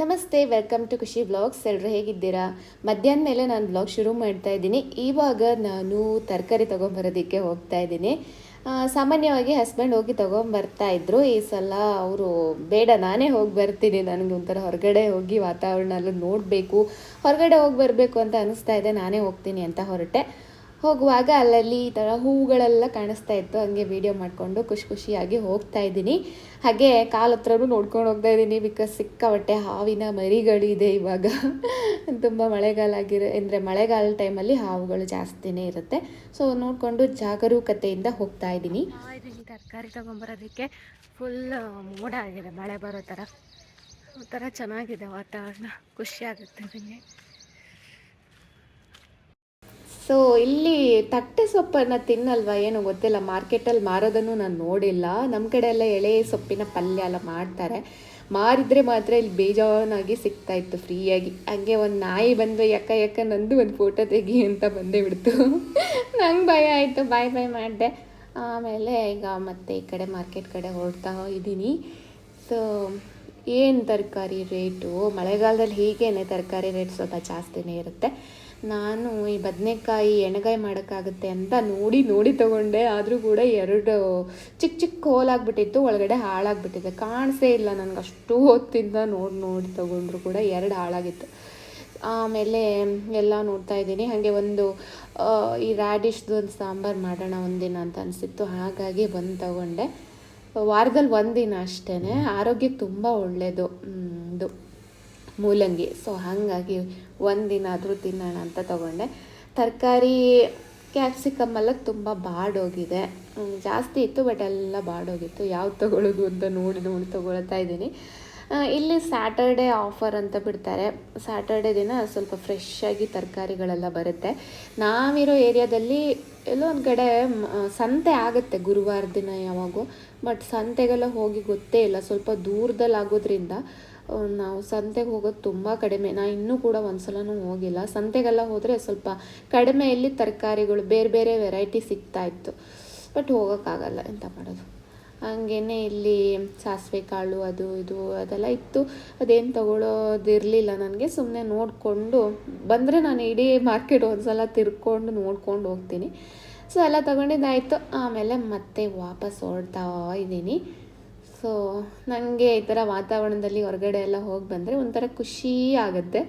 ನಮಸ್ತೆ, welcome to ಖುಷಿ blogs. ಎಲ್ಲರೂ ಹೇಗಿದ್ದೀರಾ? ಮಧ್ಯಾಹ್ನ ಮೇಲೆ ನಾನು ಬ್ಲಾಗ್ ಶುರು ಮಾಡ್ತಾ ಇದ್ದೀನಿ. ಇವಾಗ ನಾನು ತರಕಾರಿ ತೊಗೊಂಬರೋದಕ್ಕೆ ಹೋಗ್ತಾ ಇದ್ದೀನಿ. ಸಾಮಾನ್ಯವಾಗಿ ಹಸ್ಬೆಂಡ್ ಹೋಗಿ ತೊಗೊಂಬರ್ತಾ ಇದ್ರು. ಈ ಸಲ ಅವರು, ಬೇಡ, ನಾನೇ ಹೋಗಿ ಬರ್ತೀನಿ. ನನಗೆ ಒಂಥರ ಹೊರಗಡೆ ಹೋಗಿ ವಾತಾವರಣ ಎಲ್ಲ ನೋಡಬೇಕು. ಹೊರಗಡೆ ಹೋಗಿ ಬರಬೇಕು ಅಂತ ಅನಿಸ್ತಾ ಇದೆ. ನಾನೇ ಹೋಗ್ತೀನಿ ಅಂತ ಹೊರಟೆ. ಹೋಗುವಾಗ ಅಲ್ಲಲ್ಲಿ ಈ ಥರ ಹೂಗಳೆಲ್ಲ ಕಾಣಿಸ್ತಾ ಇತ್ತು. ಹಂಗೆ ವಿಡಿಯೋ ಮಾಡಿಕೊಂಡು ಖುಷಿ ಖುಷಿಯಾಗಿ ಹೋಗ್ತಾ ಇದ್ದೀನಿ. ಹಾಗೆ ಕಾಲು ಹತ್ರನೂ ನೋಡ್ಕೊಂಡು ಹೋಗ್ತಾ ಇದ್ದೀನಿ ಬಿಕಾಸ್ ಸಿಕ್ಕಾಪಟ್ಟೆ ಹಾವಿನ ಮರಿಗಳಿದೆ ಇವಾಗ. ತುಂಬ ಮಳೆಗಾಲ ಆಗಿರೋ, ಅಂದರೆ ಮಳೆಗಾಲ ಟೈಮಲ್ಲಿ ಹಾವುಗಳು ಜಾಸ್ತಿನೇ ಇರುತ್ತೆ. ಸೊ ನೋಡಿಕೊಂಡು ಜಾಗರೂಕತೆಯಿಂದ ಹೋಗ್ತಾ ಇದ್ದೀನಿ. ತರಕಾರಿ ತೊಗೊಂಬರೋದಕ್ಕೆ ಫುಲ್ ಮೋಡ ಆಗಿದೆ. ಮಳೆ ಬರೋ ಥರ ಒಂಥರ ಚೆನ್ನಾಗಿದೆ ವಾತಾವರಣ. ಖುಷಿ ಆಗುತ್ತೆ ನನಗೆ ಸೊ ಇಲ್ಲಿ ತಟ್ಟೆ ಸೊಪ್ಪನ್ನು ತಿನ್ನಲ್ವಾ ಏನು ಗೊತ್ತಿಲ್ಲ. ಮಾರ್ಕೆಟಲ್ಲಿ ಮಾರೋದನ್ನು ನಾನು ನೋಡಿಲ್ಲ. ನಮ್ಮ ಕಡೆ ಎಲ್ಲ ಎಳೆ ಸೊಪ್ಪಿನ ಪಲ್ಯ ಎಲ್ಲ ಮಾಡ್ತಾರೆ. ಮಾರಿದ್ರೆ ಮಾತ್ರ ಇಲ್ಲಿ ಬೇಜಾನಾಗಿ ಸಿಗ್ತಾ ಇತ್ತು ಫ್ರೀಯಾಗಿ. ಹಂಗೆ ಒಂದು ನಾಯಿ ಬಂದು ಯಾಕ ಯಾಕ ನಂದು ಒಂದು ಫೋಟೋ ತೆಗಿ ಅಂತ ಬಂದೇ ಬಿಡ್ತು. ನಂಗೆ ಭಯ ಆಯಿತು. ಬಾಯ್ ಬಾಯ್ ಮಾಡಿದೆ. ಆಮೇಲೆ ಈಗ ಮತ್ತೆ ಈ ಕಡೆ ಮಾರ್ಕೆಟ್ ಕಡೆ ಹೊರಡ್ತಾ ಇದ್ದೀನಿ ಸೊ ಏನು ತರಕಾರಿ ರೇಟು ಮಳೆಗಾಲದಲ್ಲಿ ಹೀಗೇನೆ ತರಕಾರಿ ರೇಟ್ ಸ್ವಲ್ಪ ಜಾಸ್ತಿನೇ ಇರುತ್ತೆ. ನಾನು ಈ ಬದನೆಕಾಯಿ ಎಣ್ಗಾಯಿ ಮಾಡೋಕ್ಕಾಗುತ್ತೆ ಅಂತ ನೋಡಿ ನೋಡಿ ತಗೊಂಡೆ. ಆದರೂ ಕೂಡ ಎರಡು ಚಿಕ್ಕ ಚಿಕ್ಕ ಹೋಲಾಗ್ಬಿಟ್ಟಿತ್ತು, ಒಳಗಡೆ ಹಾಳಾಗ್ಬಿಟ್ಟಿದೆ. ಕಾಣಿಸೇ ಇಲ್ಲ ನನಗೆ. ಅಷ್ಟು ಹೊತ್ತಿಂದ ನೋಡಿ ನೋಡಿ ತಗೊಂಡ್ರು ಕೂಡ ಎರಡು ಹಾಳಾಗಿತ್ತು. ಆಮೇಲೆ ಎಲ್ಲ ನೋಡ್ತಾ ಇದ್ದೀನಿ. ಹಾಗೆ ಒಂದು ಈ ರ್ಯಾಡಿಶ್ದು ಒಂದು ಸಾಂಬಾರು ಮಾಡೋಣ ಒಂದಿನ ಅಂತ ಅನಿಸಿತ್ತು. ಹಾಗಾಗಿ ಬಂದು ತಗೊಂಡೆ. ವಾರದಲ್ಲಿ ಒಂದಿನ ಅಷ್ಟೇ ಆರೋಗ್ಯಕ್ಕೆ ತುಂಬ ಒಳ್ಳೆಯದು ಇದು. ಮೂಲಂಗಿ. ಸೊ ಹಾಗಾಗಿ ಒಂದಿನ ಆದರೂ ತಿನ್ನೋಣ ಅಂತ ತಗೊಂಡೆ. ತರಕಾರಿ ಕ್ಯಾಪ್ಸಿಕಮ್ ಎಲ್ಲ ತುಂಬ ಬಾಡೋಗಿದೆ. ಜಾಸ್ತಿ ಇತ್ತು ಬಟ್ ಎಲ್ಲ ಬಾಡೋಗಿತ್ತು. ಯಾವ್ದು ತಗೊಳ್ಳೋದು ಅಂತ ನೋಡಿ ನೋಡಿ ತೊಗೊಳ್ತಾ ಇದ್ದೀನಿ. ಇಲ್ಲಿ ಸ್ಯಾಟರ್ಡೆ ಆಫರ್ ಅಂತ ಬಿಡ್ತಾರೆ. ಸ್ಯಾಟರ್ಡೆ ದಿನ ಸ್ವಲ್ಪ ಫ್ರೆಶ್ ಆಗಿ ತರಕಾರಿಗಳೆಲ್ಲ ಬರುತ್ತೆ. ನಾವಿರೋ ಏರಿಯಾದಲ್ಲಿ ಎಲ್ಲೋ ಒಂದು ಕಡೆ ಸಂತೆ ಆಗುತ್ತೆ ಗುರುವಾರ ದಿನ ಯಾವಾಗೂ. ಬಟ್ ಸಂತೆಗೆಲ್ಲ ಹೋಗಿ ಗೊತ್ತೇ ಇಲ್ಲ. ಸ್ವಲ್ಪ ದೂರದಲ್ಲಿ ಆಗೋದ್ರಿಂದ ನಾವು ಸಂತೆಗೆ ಹೋಗೋದು ತುಂಬ ಕಡಿಮೆ. ನಾ ಇನ್ನೂ ಕೂಡ ಒಂದ್ಸಲನೂ ಹೋಗಿಲ್ಲ. ಸಂತೆಗೆಲ್ಲ ಹೋದರೆ ಸ್ವಲ್ಪ ಕಡಿಮೆಯಲ್ಲಿ ತರಕಾರಿಗಳು, ಬೇರೆ ಬೇರೆ ವೆರೈಟಿ ಸಿಗ್ತಾ ಇತ್ತು. ಬಟ್ ಹೋಗೋಕ್ಕಾಗಲ್ಲ ಎಂತ ಮಾಡೋದು. ಹಂಗೇ ಇಲ್ಲಿ ಸಾಸಿವೆ ಕಾಳು, ಅದು ಇದು, ಅದೆಲ್ಲ ಇತ್ತು. ಅದೇನು ತಗೊಳ್ಳೋದಿರಲಿಲ್ಲ ನನಗೆ. ಸುಮ್ಮನೆ ನೋಡಿಕೊಂಡು, ಬಂದರೆ ನಾನು ಇಡೀ ಮಾರ್ಕೆಟ್ ಒಂದ್ಸಲ ತಿರ್ಕೊಂಡು ನೋಡ್ಕೊಂಡು ಹೋಗ್ತೀನಿ. ಸೊ ಎಲ್ಲ ತಗೊಂಡಿದ್ದಾಯಿತು. ಆಮೇಲೆ ಮತ್ತೆ ವಾಪಸ್ ಹೊರಡ್ತಾ ಇದ್ದೀನಿ ಸೊ ನನಗೆ ಈ ಥರ ವಾತಾವರಣದಲ್ಲಿ ಹೊರಗಡೆ ಎಲ್ಲ ಹೋಗಿ ಬಂದರೆ ಒಂಥರ ಖುಷಿ ಆಗುತ್ತೆ.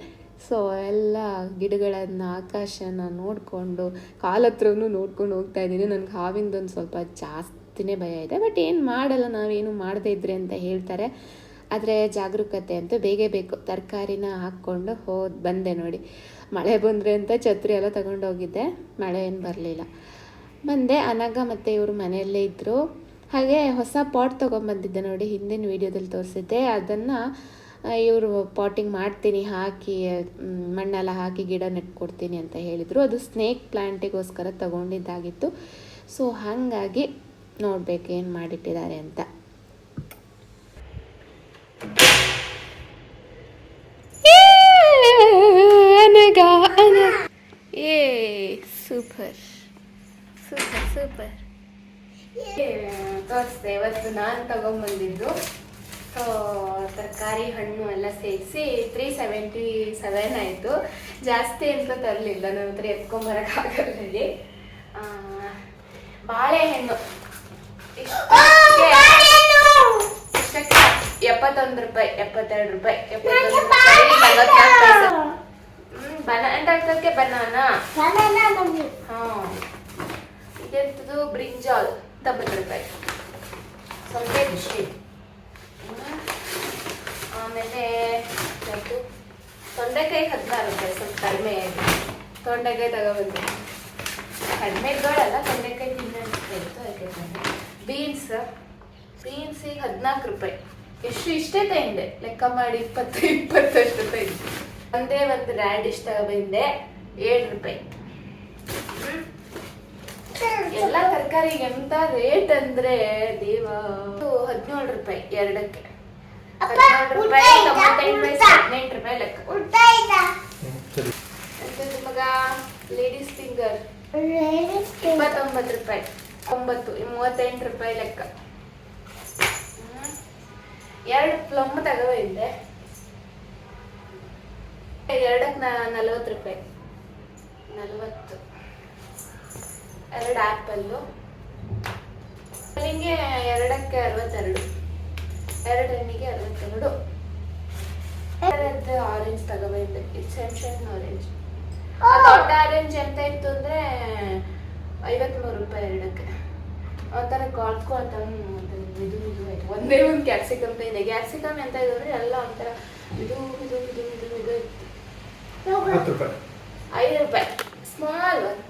ಸೊ ಎಲ್ಲ ಗಿಡಗಳನ್ನು, ಆಕಾಶನ ನೋಡಿಕೊಂಡು, ಕಾಲ ಹತ್ರವೂ ನೋಡ್ಕೊಂಡು ಹೋಗ್ತಾ ಇದ್ದೀನಿ. ನನಗೆ ಹಾವಿಂದೊಂದು ಸ್ವಲ್ಪ ಜಾಸ್ತಿನೇ ಭಯ ಇದೆ. ಬಟ್ ಏನು ಮಾಡಲ್ಲ, ನಾವೇನು ಮಾಡದೇ ಇದ್ರೆ ಅಂತ ಹೇಳ್ತಾರೆ. ಆದರೆ ಜಾಗರೂಕತೆ ಅಂತ ಬೇಗ ಬೇಕು. ತರಕಾರಿನ ಹಾಕ್ಕೊಂಡು ಹೋ ಬಂದೆ ನೋಡಿ. ಮಳೆ ಬಂದರೆ ಅಂತ ಛತ್ರಿ ಎಲ್ಲ ತಗೊಂಡೋಗಿದ್ದೆ. ಮಳೆ ಏನು ಬರಲಿಲ್ಲ. ಬಂದೆ. ಅನಗ ಮತ್ತು ಇವರು ಮನೆಯಲ್ಲೇ ಇದ್ದರು ಹಾಗೆ ಹೊಸ ಪಾಟ್ ತೊಗೊಂಬಂದಿದ್ದೆ ನೋಡಿ, ಹಿಂದಿನ ವೀಡಿಯೋದಲ್ಲಿ ತೋರಿಸಿದ್ದೆ. ಅದನ್ನು ಇವರು ಪಾಟಿಂಗ್ ಮಾಡ್ತೀನಿ, ಹಾಕಿ ಮಣ್ಣೆಲ್ಲ ಹಾಕಿ ಗಿಡ ನೆಟ್ಕೊಡ್ತೀನಿ ಅಂತ ಹೇಳಿದರು. ಅದು ಸ್ನೇಕ್ ಪ್ಲ್ಯಾಂಟಿಗೋಸ್ಕರ ತಗೊಂಡಿದ್ದಾಗಿತ್ತು. ಸೊ ಹಾಗಾಗಿ ನೋಡ್ಬೇಕು ಏನು ಮಾಡಿಟ್ಟಿದ್ದಾರೆ ಅಂತ. ಏ, ಸೂಪರ್. Super super. ತೋರಿಸ್ದೆ ಇವತ್ತು ನಾನು ತಗೊಂಬಂದಿದ್ದು ಸೊ ತರಕಾರಿ ಹಣ್ಣು ಎಲ್ಲ ಸೇರಿಸಿ ತ್ರೀ ಸೆವೆಂಟಿ ಸೆವೆನ್ ಆಯಿತು. ಜಾಸ್ತಿ ಅಂತ ತರಲಿಲ್ಲ ನನ್ನ ಹತ್ರ ಎತ್ಕೊಂಬರೋಕ್ಕಾಗಲ್ಲ ಬಾಳೆಹಣ್ಣು. ಇಷ್ಟಕ್ಕೆ ಎಪ್ಪತ್ತೊಂದು ರೂಪಾಯಿ ಎಪ್ಪತ್ತೆರಡು ರೂಪಾಯಿ ಎಪ್ಪತ್ತೊಂದು ರೂಪಾಯಿ. ಬನಾನ? ಹಾ ಇದೆಂತದು ಬ್ರಿಂಜಾಲ್. ರೂಪಾಯಿ ಸೊಂಟೆ ದೃಷ್ಟಿ ಆಮೇಲೆ ತೊಂಡೆಕಾಯಿ ಹದಿನಾರು ರೂಪಾಯಿ ಸ್ವಲ್ಪ ಕಡಿಮೆ ತೊಂಡೆಕಾಯಿ ತಗೋಬಂದು. ಕಡಿಮೆ ಇದ್ದೋಳಲ್ಲ ತೊಂಡೆಕಾಯಿ ತಿನ್ನೋದು ಅದಕ್ಕೆ ಬೀನ್ಸ್ ಬೀನ್ಸಿಗೆ ಹದಿನಾಲ್ಕು ರೂಪಾಯಿ. ಎಷ್ಟು, ಇಷ್ಟೇ ತಗೊಂಡೆ ಲೆಕ್ಕ ಮಾಡಿ ಇಪ್ಪತ್ತು, ಇಪ್ಪತ್ತಷ್ಟು ರೂಪಾಯಿ ಒಂದೇ ಒಂದು ರ್ಯಾಡಿಶ್ ತಗೊಬಂದೆ, ಏಳು ರೂಪಾಯಿ. ಎಲ್ಲ ತರಕಾರಿಗೆ ಎಂತ ರೇಟ್ ಅಂದ್ರೆ ದೇವ. ಹದಿನೇಳು ರೂಪಾಯಿ ಎರಡಕ್ಕೆ. ಹದಿನೇಳು ರೂಪಾಯಿ ತೊಂಬತ್ತೆಂಟು ಪೈಸೆ ಹದಿನೆಂಟು ರೂಪಾಯಿ ಲೆಕ್ಕ. ಮಗ? ಲೇಡೀಸ್ ಫಿಂಗರ್ ಇಪ್ಪತ್ತೊಂಬತ್ತು ರೂಪಾಯಿ ಒಂಬತ್ತು ಮೂವತ್ತೆಂಟು ರೂಪಾಯಿ ಲೆಕ್ಕ. ಎರಡು ಪ್ಲಮ್ ತಗೋಬಂದೆ ಎರಡಕ್ಕೆ ನಲವತ್ತು ರೂಪಾಯಿ. ನಲವತ್ತು. ಎರಡು ಆ್ಯಪಲ್ಲು. ನಿಮಗೆ ಎರಡಕ್ಕೆ ಅರವತ್ತೆರಡು. ಎರಡು ಹಣ್ಣಿಗೆ ಅರವತ್ತೆರಡು. ಎರಡದ್ದು ಆರೆಂಜ್ ತಗೋಬಂದೆ. ಇದು ಸೆಮ್ ಸೆಮ್ ಆರೆಂಜ್ ದೊಡ್ಡ ಆರೆಂಜ್ ಎಂತ ಇತ್ತು ಅಂದರೆ ಐವತ್ಮೂರು ರೂಪಾಯಿ ಎರಡಕ್ಕೆ. ಒಂಥರ ಕಾಳ್ಕೊಳ್ತಾ ಇದು ಇದು ಆಯಿತು ಒಂದೇ ಒಂದು ಕ್ಯಾಪ್ಸಿಕಮ್ ಇದೆ. ಕ್ಯಾಪ್ಸಿಕಮ್ ಎಂತ ಇದು ಅಂದರೆ ಎಲ್ಲ ಒಂಥರ ಇದು ಇದು ಇದು ಇದು ಇದು ಇತ್ತು. ಐದು ರೂಪಾಯಿ. ಸ್ಮಾಲ್ ಒನ್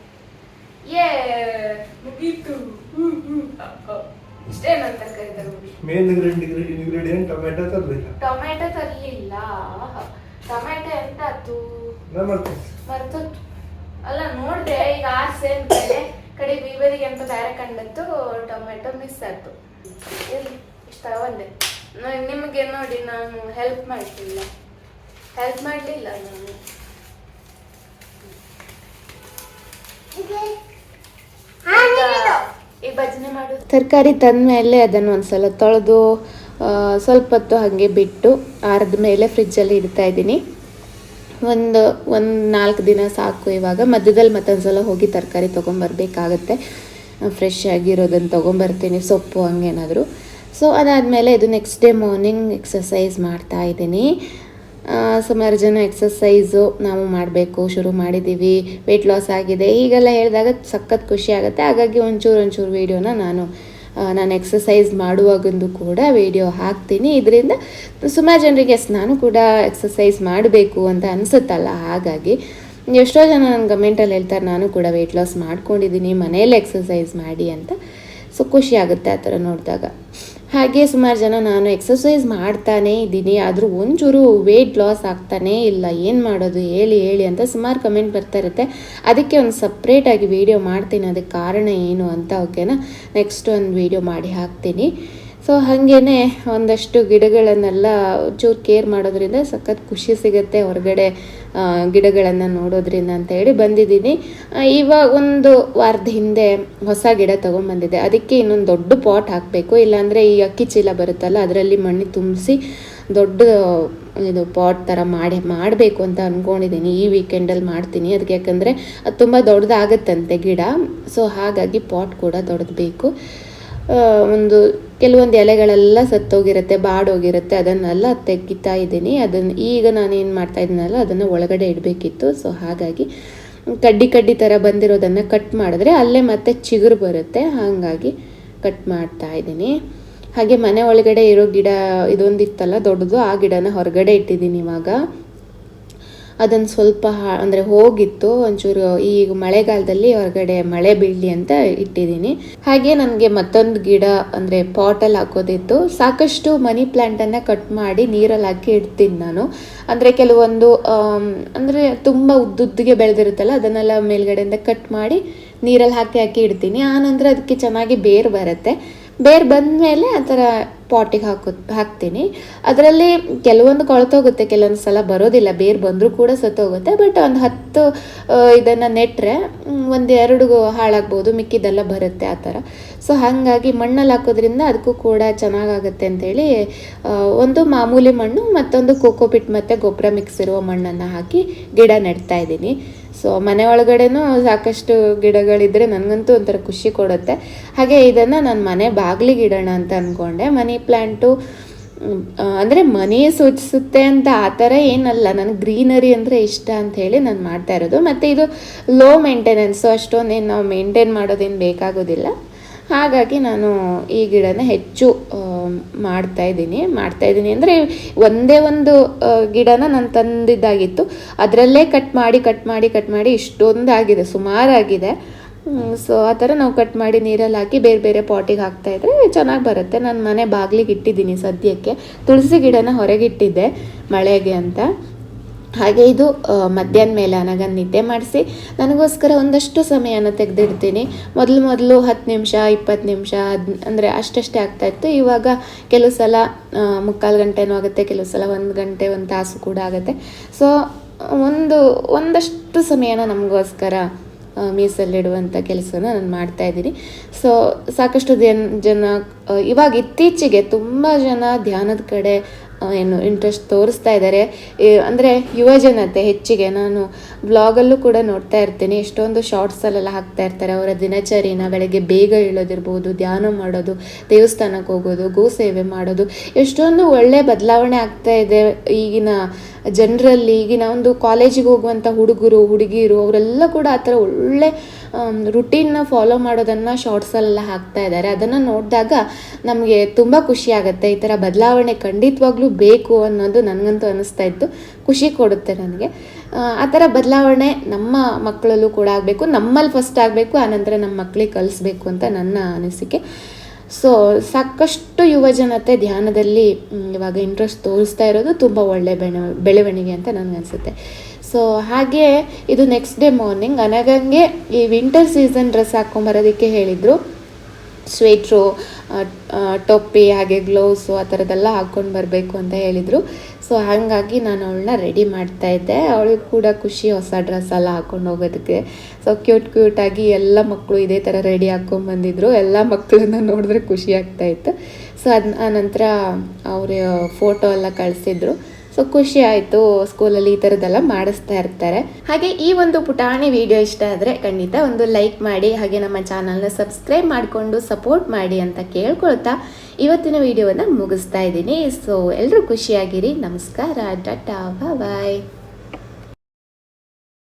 ಏ ಮುಗೀತು ಇಷ್ಟೇ ನನ್ನ ತರಕಾರಿ ಮೇನ್ ಇಂಗ್ರೀಡಿಯಂಟ್ ಟೊಮೆಟೊ ತರಲಿಲ್ಲ. ಟೊಮೆಟೊ ತರಲಿಲ್ಲ. ಟೊಮೆಟೊ ಎಂತ ಅದು ಮರ್ತೋತು ಅಲ್ಲ ನೋಡ್ದೆ ಈಗ ಆಸೆ ಅಂತ. ಕಡೆ ಬೀಬರಿಗೆ ಅಂತ ಬೇರೆ ಕಂಡತ್ತು ಟೊಮೆಟೊ ಮಿಸ್ ಆಯ್ತು. ಇಷ್ಟ ಒಂದೇ. ನಿಮಗೆ ನೋಡಿ ನಾನು ಹೆಲ್ಪ್ ಮಾಡ್ತಿಲ್ಲ. ಹೆಲ್ಪ್ ಮಾಡ್ಲಿಲ್ಲ ನಾನು. ಈ ತಂದ ಮೇಲೆ ತರಕಾರಿ ಅದನ್ನು ಒಂದ್ಸಲ ತೊಳೆದು ಸ್ವಲ್ಪ ಹೊತ್ತು ಹಾಗೆ ಬಿಟ್ಟು ಆರಿದ ಮೇಲೆ ಫ್ರಿಜ್ಜಲ್ಲಿ ಇಡ್ತಾ ಇದ್ದೀನಿ. ಒಂದು ಒಂದು ನಾಲ್ಕು ದಿನ ಸಾಕು ಇವಾಗ. ಮಧ್ಯದಲ್ಲಿ ಮತ್ತೊಂದು ಸಲ ಹೋಗಿ ತರಕಾರಿ ತೊಗೊಂಬರ್ಬೇಕಾಗತ್ತೆ. ಫ್ರೆಶ್ ಆಗಿರೋದನ್ನು ತೊಗೊಂಬರ್ತೀನಿ, ಸೊಪ್ಪು ಹಂಗೇನಾದರೂ. ಸೊ ಅದಾದಮೇಲೆ ಇದು ನೆಕ್ಸ್ಟ್ ಡೇ ಮಾರ್ನಿಂಗ್ ಎಕ್ಸಸೈಸ್ ಮಾಡ್ತಾ ಇದ್ದೀನಿ. ಸುಮಾರು ಜನ ಎಕ್ಸಸೈಸು ನಾವು ಮಾಡಬೇಕು, ಶುರು ಮಾಡಿದ್ದೀವಿ ವೆಯ್ಟ್ ಲಾಸ್ ಆಗಿದೆ. ಹೀಗೆಲ್ಲ ಹೇಳಿದಾಗ ಸಖತ್ ಖುಷಿ ಆಗುತ್ತೆ. ಹಾಗಾಗಿ ಒಂಚೂರು ಒಂಚೂರು ವೀಡಿಯೋನ ನಾನು ನಾನು ಎಕ್ಸಸೈಸ್ ಮಾಡುವಾಗಂದು ಕೂಡ ವಿಡಿಯೋ ಹಾಕ್ತೀನಿ. ಇದರಿಂದ ಸುಮಾರು ಜನರಿಗೆ ಎಸ್ ನಾನು ಕೂಡ ಎಕ್ಸಸೈಸ್ ಮಾಡಬೇಕು ಅಂತ ಅನಿಸುತ್ತಲ್ಲ. ಹಾಗಾಗಿ ಎಷ್ಟೋ ಜನ ನನ್ನ ಗಮೆಂಟಲ್ಲಿ ಹೇಳ್ತಾರೆ, ನಾನು ಕೂಡ ವೆಯ್ಟ್ ಲಾಸ್ ಮಾಡ್ಕೊಂಡಿದ್ದೀನಿ, ಮನೆಯಲ್ಲೇ ಎಕ್ಸಸೈಸ್ ಮಾಡಿ ಅಂತ. ಸೊ ಖುಷಿ ಆಗುತ್ತೆ ಆ ಥರ ನೋಡಿದಾಗ. ಹಾಗೆ ಸುಮಾರು ಜನ ನಾನು ಎಕ್ಸಸೈಸ್ ಮಾಡ್ತಾನೇ ಇದ್ದೀನಿ, ಆದರೂ ಒಂಚೂರು ವೆಯ್ಟ್ ಲಾಸ್ ಆಗ್ತಾನೇ ಇಲ್ಲ, ಏನು ಮಾಡೋದು, ಹೇಳಿ ಹೇಳಿ ಅಂತ ಸುಮಾರು ಕಮೆಂಟ್ ಬರ್ತಾ ಇರುತ್ತೆ. ಅದಕ್ಕೆ ಒಂದು ಸಪ್ರೇಟಾಗಿ ವೀಡಿಯೋ ಮಾಡ್ತೀನಿ, ಅದಕ್ಕೆ ಕಾರಣ ಏನು ಅಂತ ಓಕೆನಾ ನೆಕ್ಸ್ಟ್ ಒಂದು ವೀಡಿಯೋ ಮಾಡಿ ಹಾಕ್ತೀನಿ. ಸೊ ಹಾಗೇ ಒಂದಷ್ಟು ಗಿಡಗಳನ್ನೆಲ್ಲ ಚೂರು ಕೇರ್ ಮಾಡೋದ್ರಿಂದ ಸಖತ್ ಖುಷಿ ಸಿಗುತ್ತೆ ಹೊರಗಡೆ ಗಿಡಗಳನ್ನು ನೋಡೋದ್ರಿಂದ ಅಂತ ಹೇಳಿ ಬಂದಿದ್ದೀನಿ. ಇವಾಗ ಒಂದು ವಾರದ ಹಿಂದೆ ಹೊಸ ಗಿಡ ತೊಗೊಂಬಂದಿದ್ದೆ ಅದಕ್ಕೆ ಇನ್ನೊಂದು ದೊಡ್ಡ ಪಾಟ್ ಹಾಕಬೇಕು. ಇಲ್ಲಾಂದರೆ ಈ ಅಕ್ಕಿ ಚೀಲ ಬರುತ್ತಲ್ಲ, ಅದರಲ್ಲಿ ಮಣ್ಣು ತುಂಬಿಸಿ ದೊಡ್ಡ, ಇದು ಪಾಟ್ ಥರ ಮಾಡಿ, ಮಾಡಬೇಕು ಅಂತ ಅಂದ್ಕೊಂಡಿದ್ದೀನಿ ಈ ವೀಕೆಂಡಲ್ಲಿ ಮಾಡ್ತೀನಿ. ಅದಕ್ಕೆ ಯಾಕಂದರೆ ಅದು ತುಂಬ ದೊಡ್ಡದಾಗತ್ತಂತೆ ಗಿಡ. ಸೊ ಹಾಗಾಗಿ ಪಾಟ್ ಕೂಡ ದೊಡ್ಡದು ಬೇಕು ಒಂದು ಕೆಲವೊಂದು ಎಲೆಗಳೆಲ್ಲ ಸತ್ತೋಗಿರುತ್ತೆ, ಬಾಡೋಗಿರುತ್ತೆ, ಅದನ್ನೆಲ್ಲ ತೆಗಿತಾ ಇದ್ದೀನಿ. ಅದನ್ನು ಈಗ ನಾನು ಏನು ಮಾಡ್ತಾ ಇದ್ದೀನಲ್ಲ ಅದನ್ನು ಒಳಗಡೆ ಇಡಬೇಕಿತ್ತು. ಸೊ ಹಾಗಾಗಿ ಕಡ್ಡಿ ಕಡ್ಡಿ ಥರ ಬಂದಿರೋದನ್ನು ಕಟ್ ಮಾಡಿದ್ರೆ ಅಲ್ಲೇ ಮತ್ತೆ ಚಿಗುರು ಬರುತ್ತೆ. ಹಾಗಾಗಿ ಕಟ್ ಮಾಡ್ತಾ ಇದ್ದೀನಿ. ಹಾಗೆ ಮನೆ ಒಳಗಡೆ ಇರೋ ಗಿಡ ಇದೊಂದಿತ್ತಲ್ಲ, ದೊಡ್ಡದು, ಆ ಗಿಡನ ಹೊರಗಡೆ ಇಟ್ಟಿದ್ದೀನಿ ಇವಾಗ. ಅದನ್ನು ಸ್ವಲ್ಪ ಅಂದರೆ ಹೋಗಿತ್ತು. ಒಂಚೂರು ಈಗ ಮಳೆಗಾಲದಲ್ಲಿ ಹೊರಗಡೆ ಮಳೆ ಬೀಳಲಿ ಅಂತ ಇಟ್ಟಿದ್ದೀನಿ. ಹಾಗೆ ನನಗೆ ಮತ್ತೊಂದು ಗಿಡ, ಅಂದರೆ ಪಾಟಲ್ಲಿ ಹಾಕೋದಿತ್ತು. ಸಾಕಷ್ಟು ಮನಿ ಪ್ಲ್ಯಾಂಟನ್ನು ಕಟ್ ಮಾಡಿ ನೀರಲ್ಲಿ ಹಾಕಿ ಇಡ್ತೀನಿ ನಾನು. ಅಂದರೆ ಕೆಲವೊಂದು ಅಂದರೆ ತುಂಬ ಉದ್ದುದ್ದಿಗೆ ಬೆಳೆದಿರುತ್ತಲ್ಲ, ಅದನ್ನೆಲ್ಲ ಮೇಲ್ಗಡೆಯಿಂದ ಕಟ್ ಮಾಡಿ ನೀರಲ್ಲಿ ಹಾಕಿ ಹಾಕಿ ಇಡ್ತೀನಿ. ಆನಂತರ ಅದಕ್ಕೆ ಚೆನ್ನಾಗಿ ಬೇರು ಬರುತ್ತೆ. ಬೇರು ಬಂದಮೇಲೆ ಆ ಥರ ಪಾಟಿಗೆ ಹಾಕೋ ಹಾಕ್ತೀನಿ. ಅದರಲ್ಲಿ ಕೆಲವೊಂದು ಕೊಳತೋಗುತ್ತೆ ಕೆಲವೊಂದು ಸಲ ಬರೋದಿಲ್ಲ. ಬೇರು ಬಂದರೂ ಕೂಡ ಸತ್ತೋಗುತ್ತೆ. ಬಟ್ ಒಂದು ಹತ್ತು ಇದನ್ನು ನೆಟ್ಟರೆ ಒಂದು ಎರಡು ಹಾಳಾಗ್ಬೋದು ಮಿಕ್ಕಿದೆಲ್ಲ ಬರುತ್ತೆ ಆ ಥರ. ಸೊ ಹಾಗಾಗಿ ಮಣ್ಣಲ್ಲಿ ಹಾಕೋದ್ರಿಂದ ಅದಕ್ಕೂ ಕೂಡ ಚೆನ್ನಾಗಾಗುತ್ತೆ ಆ, ಒಂದು ಮಾಮೂಲಿ ಮಣ್ಣು ಮತ್ತೊಂದು ಕೋಕೋಪಿಟ್ ಮತ್ತು ಗೊಬ್ಬರ ಮಿಕ್ಸ್ ಇರುವ ಮಣ್ಣನ್ನು ಹಾಕಿ ಗಿಡ ನೆಡ್ತಾ ಇದ್ದೀನಿ. ಸೊ ಮನೆ ಒಳಗಡೆನೂ ಸಾಕಷ್ಟು ಗಿಡಗಳಿದ್ದರೆ ನನಗಂತೂ ಒಂಥರ ಖುಷಿ ಕೊಡುತ್ತೆ. ಹಾಗೆ ಇದನ್ನು ನಾನು ಮನೆ ಬಾಗಿಲಿಗೆ ಇಡೋಣ ಅಂತ ಅಂದ್ಕೊಂಡೆ ಮನಿ ಪ್ಲ್ಯಾಂಟು ಅಂದರೆ ಮನೆ ಸೂಚಿಸುತ್ತೆ ಅಂತ ಆ ಥರ ಏನಲ್ಲ. ನನಗೆ ಗ್ರೀನರಿ ಅಂದರೆ ಇಷ್ಟ ಅಂತ ಹೇಳಿ ನಾನು ಮಾಡ್ತಾ ಇರೋದು. ಮತ್ತು ಇದು ಲೋ ಮೇಂಟೆನೆನ್ಸು ಅಷ್ಟೊಂದೇನು ನಾವು ಮೇಂಟೈನ್ ಮಾಡೋದೇನು ಬೇಕಾಗೋದಿಲ್ಲ. ಹಾಗಾಗಿ ನಾನು ಈ ಗಿಡನ ಹೆಚ್ಚು ಆ, ಮಾಡ್ತಾ ಇದ್ದೀನಿ. ಮಾಡ್ತಾ ಇದ್ದೀನಿ ಅಂದರೆ ಒಂದೇ ಒಂದು ಗಿಡನ ನಾನು ತಂದಿದ್ದಾಗಿತ್ತು. ಅದರಲ್ಲೇ ಕಟ್ ಮಾಡಿ ಕಟ್ ಮಾಡಿ ಕಟ್ ಮಾಡಿ ಇಷ್ಟೊಂದು ಆಗಿದೆ ಸುಮಾರಾಗಿದೆ ಸೊ ಆ ಥರ ನಾವು ಕಟ್ ಮಾಡಿ ನೀರಲ್ಲಿ ಹಾಕಿ ಬೇರೆ ಬೇರೆ ಪಾಟಿಗೆ ಹಾಕ್ತಾ ಇದ್ರೆ ಚೆನ್ನಾಗಿ ಬರುತ್ತೆ. ನಾನು ಮನೆ ಬಾಗಿಲಿಗೆ ಇಟ್ಟಿದ್ದೀನಿ ಸದ್ಯಕ್ಕೆ. ತುಳಸಿ ಗಿಡನ ಹೊರಗಿಟ್ಟಿದ್ದೆ ಮಳೆಗೆ ಅಂತ. ಹಾಗೆ ಇದು ಮಧ್ಯಾಹ್ನ ಮೇಲೆ ನನಗೆ ನಿದ್ದೆ ಮಾಡಿಸಿ. ನನಗೋಸ್ಕರ ಒಂದಷ್ಟು ಸಮಯನ ತೆಗೆದಿಡ್ತೀನಿ. ಮೊದಲು ಮೊದಲು ಹತ್ತು ನಿಮಿಷ, ಇಪ್ಪತ್ತು ನಿಮಿಷ, ಅದ್, ಅಂದರೆ ಅಷ್ಟಷ್ಟೇ ಆಗ್ತಾಯಿತ್ತು ಇವಾಗ ಕೆಲವು ಸಲ ಮುಕ್ಕಾಲು ಗಂಟೆನೂ ಆಗುತ್ತೆ, ಕೆಲವು ಸಲ ಒಂದು ಗಂಟೆ, ಒಂದು ತಾಸು ಕೂಡ ಆಗುತ್ತೆ. ಸೊ, ಒಂದು, ಒಂದಷ್ಟು ಸಮಯನ ನಮಗೋಸ್ಕರ ಮೀಸಲಿಡುವಂಥ ಕೆಲಸನ ನಾನು ಮಾಡ್ತಾ ಇದ್ದೀನಿ. ಸೊ, ಸಾಕಷ್ಟು ಜನ ಇವಾಗ ಇತ್ತೀಚೆಗೆ ತುಂಬ ಜನ ಧ್ಯಾನದ ಕಡೆ ಏನು ಇಂಟ್ರೆಸ್ಟ್ ತೋರಿಸ್ತಾ ಇದ್ದಾರೆ ಅಂದರೆ ಯುವ ಜನತೆ ಹೆಚ್ಚಿಗೆ ನಾನು ಬ್ಲಾಗಲ್ಲೂ ಕೂಡ ನೋಡ್ತಾ ಇರ್ತೀನಿ. ಎಷ್ಟೊಂದು ಶಾರ್ಟ್ಸಲ್ಲೆಲ್ಲ ಹಾಕ್ತಾ ಇರ್ತಾರೆ. ಅವರ ದಿನಚರಿನ ಬೆಳಗ್ಗೆ ಬೇಗ ಇಳೋದಿರ್ಬೋದು, ಧ್ಯಾನ ಮಾಡೋದು, ದೇವಸ್ಥಾನಕ್ಕೆ ಹೋಗೋದು, ಗೋ ಸೇವೆ ಮಾಡೋದು. ಎಷ್ಟೊಂದು ಒಳ್ಳೆ ಬದಲಾವಣೆ ಆಗ್ತಾ ಇದೆ ಈಗಿನ ಜನರಲ್ಲಿ ಈಗಿನ ಒಂದು ಕಾಲೇಜಿಗೆ ಹೋಗುವಂಥ ಹುಡುಗರು ಹುಡುಗಿಯರು ಅವರೆಲ್ಲ ಕೂಡ ಆ ಥರ ಒಳ್ಳೆ ರುಟೀನ್ನ ಫಾಲೋ ಮಾಡೋದನ್ನು ಶಾರ್ಟ್ಸಲ್ಲೆಲ್ಲ ಹಾಕ್ತಾ ಇದ್ದಾರೆ. ಅದನ್ನು ನೋಡಿದಾಗ ನಮಗೆ ತುಂಬ ಖುಷಿ ಆಗುತ್ತೆ. ಈ ಥರ ಬದಲಾವಣೆ ಖಂಡಿತವಾಗ್ಲೂ ಬೇಕು ಅನ್ನೋದು ನನಗಂತೂ ಅನ್ನಿಸ್ತಾ ಇತ್ತು. ಖುಷಿ ಕೊಡುತ್ತೆ ನನಗೆ. ಆ, ಥರ ಬದಲಾವಣೆ ನಮ್ಮ ಮಕ್ಕಳಲ್ಲೂ ಕೂಡ ಆಗಬೇಕು. ನಮ್ಮಲ್ಲಿ ಫಸ್ಟ್ ಆಗಬೇಕು ಆನಂತರ ನಮ್ಮ ಮಕ್ಕಳಿಗೆ ಕಲಿಸ್ಬೇಕು ಅಂತ ನನ್ನ ಅನಿಸಿಕೆ. ಸೊ ಸಾಕಷ್ಟು ಯುವ ಜನತೆ ಧ್ಯಾನದಲ್ಲಿ ಇವಾಗ ಇಂಟ್ರೆಸ್ಟ್ ತೋರಿಸ್ತಾ ಇರೋದು ತುಂಬ ಒಳ್ಳೆ ಬೆಳೆ ಬೆಳವಣಿಗೆ ಅಂತ ನನಗನ್ಸುತ್ತೆ ಸೊ ಹಾಗೆ ಇದು ನೆಕ್ಸ್ಟ್ ಡೇ ಮಾರ್ನಿಂಗ್ ಅನಗಂಗೆ ಈ ವಿಂಟರ್ ಸೀಸನ್ ಡ್ರೆಸ್ ಹಾಕ್ಕೊಂಬರೋದಕ್ಕೆ ಹೇಳಿದರು. ಸ್ವೆಟ್ರು ಟೊಪ್ಪಿ, ಹಾಗೆ ಗ್ಲೌಸು ಆ ಥರದ್ದೆಲ್ಲ ಹಾಕ್ಕೊಂಡು ಬರಬೇಕು ಅಂತ ಹೇಳಿದರು. ಸೊ ಹಾಗಾಗಿ ನಾನು ಅವಳನ್ನ ರೆಡಿ ಮಾಡ್ತಾ ಇದ್ದೆ. ಅವಳಿಗೆ ಕೂಡ ಖುಷಿ ಹೊಸ ಡ್ರೆಸ್ ಎಲ್ಲ ಹಾಕ್ಕೊಂಡು ಹೋಗೋದಕ್ಕೆ. ಸೊ ಕ್ಯೂಟ್ ಕ್ಯೂಟಾಗಿ ಎಲ್ಲ ಮಕ್ಕಳು ಇದೇ ಥರ ರೆಡಿ ಹಾಕ್ಕೊಂಡು ಬಂದಿದ್ರು. ಎಲ್ಲ ಮಕ್ಕಳನ್ನ ನೋಡಿದ್ರೆ ಖುಷಿ ಆಗ್ತಾ ಇತ್ತು. ಸೊ ಅದು, ಆ ನಂತರ ಅವರು ಫೋಟೋ ಎಲ್ಲ ಕಳಿಸಿದ್ರು. ಸೊ ಖುಷಿ ಆಯಿತು. ಸ್ಕೂಲಲ್ಲಿ ಈ ಥರದ್ದೆಲ್ಲ ಮಾಡಿಸ್ತಾ ಇರ್ತಾರೆ. ಹಾಗೆ ಈ ಒಂದು ಪುಟಾಣಿ ವಿಡಿಯೋ ಇಷ್ಟ ಆದರೆ ಖಂಡಿತ ಒಂದು ಲೈಕ್ ಮಾಡಿ, ಹಾಗೆ ನಮ್ಮ ಚಾನಲ್ನ ಸಬ್ಸ್ಕ್ರೈಬ್ ಮಾಡಿಕೊಂಡು ಸಪೋರ್ಟ್ ಮಾಡಿ ಅಂತ ಕೇಳ್ಕೊಳ್ತಾ ಇವತ್ತಿನ ವಿಡಿಯೋವನ್ನು ಮುಗಿಸ್ತಾ ಇದ್ದೀನಿ. ಸೊ ಎಲ್ಲರೂ ಖುಷಿಯಾಗಿರಿ. ನಮಸ್ಕಾರ. ಟಾಟಾ ಬಾಯ್